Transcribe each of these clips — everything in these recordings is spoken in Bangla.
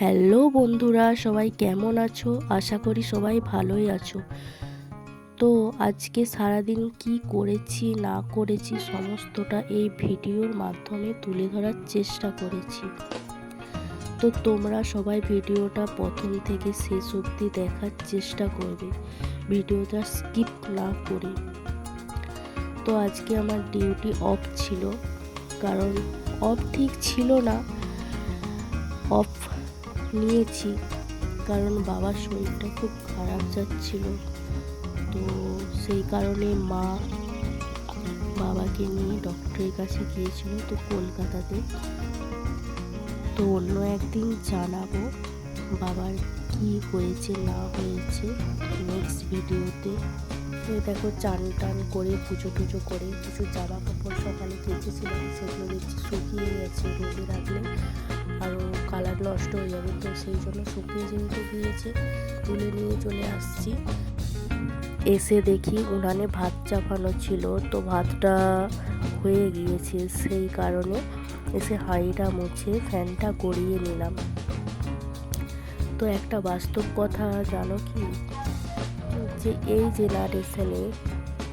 হ্যালো বন্ধুরা, সবাই কেমন আছো? আশা করি সবাই ভালোই আছো। তো আজকে সারাদিন কি করেছি, না করেছি, সমস্তটা এই ভিডিওর মাধ্যমে তুলে ধরার চেষ্টা করেছি। তো তোমরা সবাই ভিডিওটা প্রথম থেকে শেষ অবধি দেখার চেষ্টা করবে, ভিডিওটা স্কিপ না করে। তো আজকে আমার ডিউটি অফ ছিল, কারণ অফ ঠিক ছিল না। অফ নিয়েছি। কারণ বাবার শরীরটা খুব খারাপ যাচ্ছিল। তো সেই কারণে মা বাবাকে নিয়ে ডক্টরের কাছে গিয়েছিল তো কলকাতাতে। তো অন্য একদিন জানাব বাবার কি হয়েছে, না হয়েছে নেক্সট ভিডিওতে দেখো চান টান করে, পুজো টুজো করে কিছু জামা কাপড় সকালে কেচেছিলাম সেগুলো দেখছি শুকিয়ে গেছে রোদে রাখলে। আরও কালার নষ্ট হয়ে যাবে। তো সেই জন্য শুকিয়ে যেহেতু গিয়েছে, তুলে নিয়ে চলে আসছি। এসে দেখি উনানে ভাত চাপানো ছিল, তো ভাতটা হয়ে গিয়েছে। সেই কারণে এসে হাঁড়িটা মুছে ফ্যানটা গড়িয়ে নিলাম। তো একটা বাস্তব কথা জানো কি? যে এই জেনারেশনে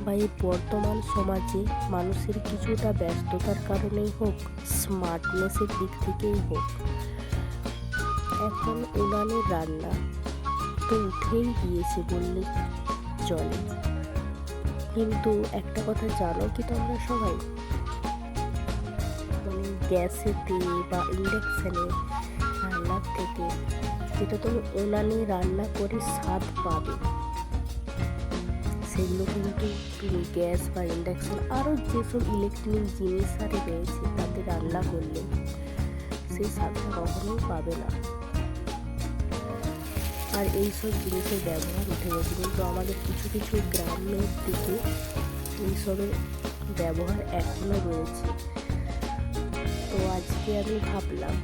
বা এই বর্তমান সমাজে মানুষের কিছুটা ব্যস্ততার কারণেই হোক স্মার্টনেসের দিক থেকেই হোক এখন উনানের রান্না তো উঠেই গিয়েছে বললে চলে। কিন্তু একটা কথা জানো কি তোমরা সবাই? মানে গ্যাসেতে বা ইন্ডাকশানে রান্নার থেকে যেটা তুমি উনানে রান্না করে স্বাদ পাবে। সেগুলো কিন্তু তুমি গ্যাস বা ইন্ডাকশান আরও যেসব ইলেকট্রনিক জিনিস আরে রয়েছে তাতে রান্না করলে সেই স্বাদটা কখনোই পাবে না। আর এইসব জিনিসের ব্যবহার উঠে গেছে। কিন্তু আমাদের কিছু কিছু গ্রামের দিকে এইসবের ব্যবহার এখনও রয়েছে। তো আজকে আমি ভাবলাম,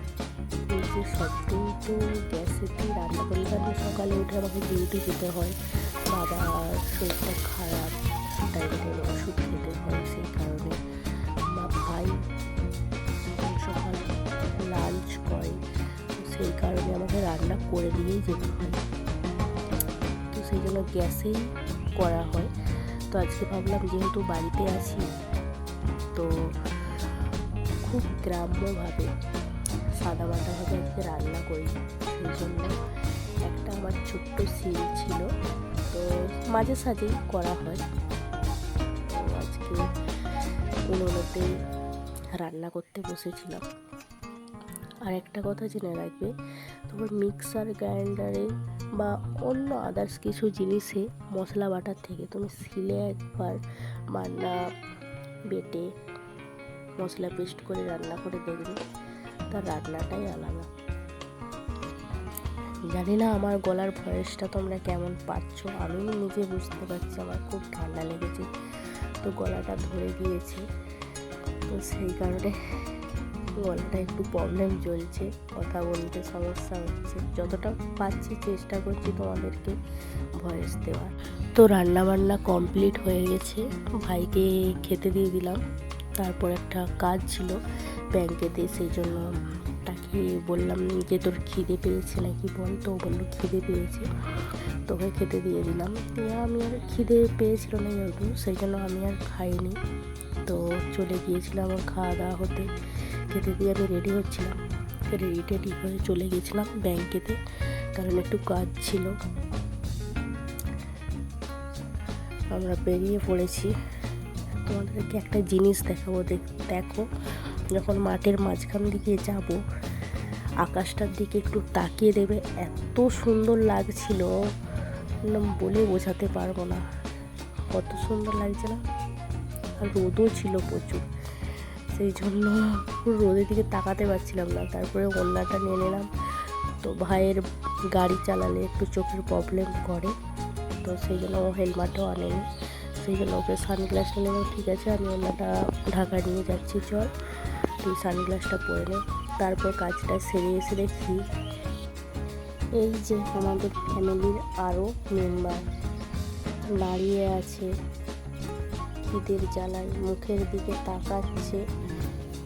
এই যে সবদিন তো গ্যাসেতেই রান্না করি কারণ সকালে উঠে আমাকে ডিউটি যেতে হয়। বাবার শরীরটা খারাপ টাইমে ওষুধ খেতে হয় সেই কারণে। বা ভাই সেই কারণে আমাকে রান্না করে দিয়েই যেতে হয়। তো সেই জন্য গ্যাসেই করা হয়। তো আজকে ভাবলাম যেহেতু বাড়িতে আছি, তো খুব গ্রাম্যভাবে সাদামাটাভাবে আজকে রান্না করি। সেই জন্য একটা আমার ছোট্ট সিল ছিল, তো মাঝে সাঝেই করা হয়। আজকে উনুনেতেই রান্না করতে বসেছিলাম। আর একটা কথা জেনে রাখবে, তোমার মিক্সার, গ্রাইন্ডারে বা অন্য আদার্স কিছু জিনিসে মশলা বাটার থেকে তুমি শিলে একবার বান্না বেটে মশলা পেস্ট করে রান্না করে দেখবে, তার রান্নাটাই আলাদা। জানি না আমার গলার ভয়েসটা তোমরা কেমন পাচ্ছ, আমি নিজে বুঝতে পারছি, আমার খুব ঠান্ডা লেগেছে, তো গলাটা ধরে গিয়েছে, তো সেই কারণে গলাটা একটু প্রবলেম চলছে, কথা বলতে সমস্যা হচ্ছে। যতটা পাচ্ছি চেষ্টা করছি তোমাদেরকে ভয়েস দেওয়ার। তো রান্না বান্না কমপ্লিট হয়ে গেছে। ভাইকে খেতে দিয়ে দিলাম। তারপর একটা কাজ ছিল ব্যাংকেতে, সেই জন্য তাকে বললাম যে, তোর খিদে পেয়েছে নাকি বল তো? বলল, খিদে পেয়েছে। তোকে খেতে দিয়ে দিলাম। আমি আর খিদে পেয়েছিল না যেহেতু সেই জন্য আমি আর খাইনি। তো চলে গিয়েছিলাম আমার খাওয়া দাওয়া হতে। খেতে দিয়ে আমি রেডি হচ্ছিলাম রেডি টেডি হয়ে চলে গেছিলাম ব্যাংকেতে, কারণ একটু কাজ ছিল। আমরা বেরিয়ে পড়েছি। তোমাদেরকে একটা জিনিস দেখাবো, দেখো যখন মাঠের মাঝখান দিকে যাব, আকাশটার দিকে একটু তাকিয়ে দেবে এত সুন্দর লাগছিল। বলে বোঝাতে পারব না। কত সুন্দর লাগছে না আর রোদও ছিল প্রচুর। সেই জন্য রোদের দিকে তাকাতে পারছিলাম না। তারপরে ওন্নাটা নিয়ে নিলাম। তো ভাইয়ের গাড়ি চালালে একটু চোখের প্রবলেম করে। তো সেই জন্য ও হেলমেটও আনেনি। সেই জন্য ওকে সানগ্লাস নিলাম। ঠিক আছে, আমি ওনাটা ঢাকা নিয়ে যাচ্ছি, চল। তুই সানগ্লাসটা পরে নে। তারপর কাজটা সেরে এসে দেখি এই যে আমাদের ফ্যামিলির আরও মেম্বার দাঁড়িয়ে আছে। খিদের জ্বালায় মুখের দিকে তাকাচ্ছে।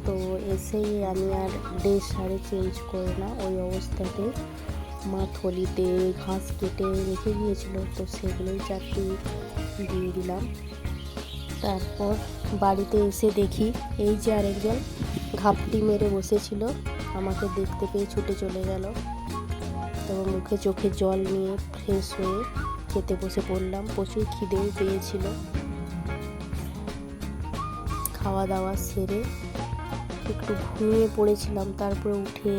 তো এসেই আমি আর ড্রেস শাড়ি চেঞ্জ করে না, ওই অবস্থাতে মা থলিতে ঘাস কেটে রেখে গিয়েছিল তো সেগুলোই চারটি দিয়ে দিলাম। তারপর বাড়িতে এসে দেখি এই যে আরেকজন ঘাপটি মেরে বসেছিল, আমাকে দেখতে পেয়ে ছুটে চলে গেল। তো মুখে চোখে জল নিয়ে ফ্রেশ হয়ে খেতে বসে পড়লাম, প্রচুর খিদেও পেয়েছিল। খাওয়া দাওয়া সেরে একটু ঘুমিয়ে পড়েছিলাম, তারপরে উঠে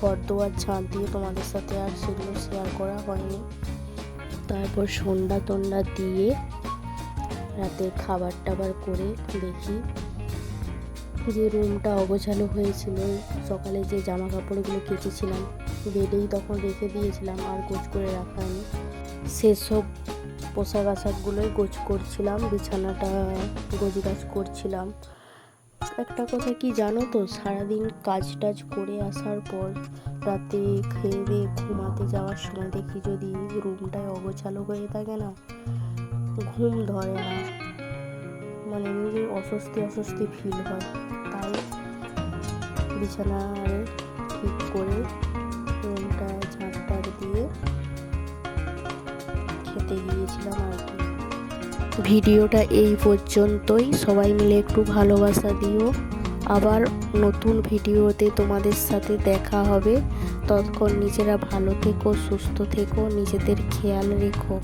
ঘর দোয়ার ঝাঁট দিয়ে তোমাদের সাথে আর সেগুলো শেয়ার করা হয়নি। তারপর সন্ধ্যা টন্ডা দিয়ে রাতে খাবার টাবার করে দেখি যে রুমটা অগোছালো হয়েছিল, সকালে যে জামা কাপড়গুলো কেচেছিলাম বেডেই তখন রেখে দিয়েছিলাম, আর গোছ করে রাখা হয়নি। সেসব পোশাক আশাকগুলোই গোছ করছিলাম, বিছানাটা গোছ গাছ করছিলাম। একটা কথা কি জানো তো, সারাদিন কাজ টাজ করে আসার পর রাতে খেয়ে দিয়ে ঘুমাতে যাওয়ার সময় দেখি যদি রুমটায় অগোছালো হয়ে থাকে না, ঘুম ধরে না। মানে নিজের অস্বস্তি অস্বস্তি ফিল হয়। তাই বিছানা ঠিক করে রুমটা ঝাঁটটার দিয়ে খেতে গিয়েছিলাম আর কি। ভিডিওটা এই পর্যন্তই। সবাই মিলে একটু ভালোবাসা দিও। আবার নতুন ভিডিওতে তোমাদের সাথে দেখা হবে। ততক্ষণ নিজেরা ভালো থেকো, সুস্থ থেকো, নিজেদের খেয়াল রেখো।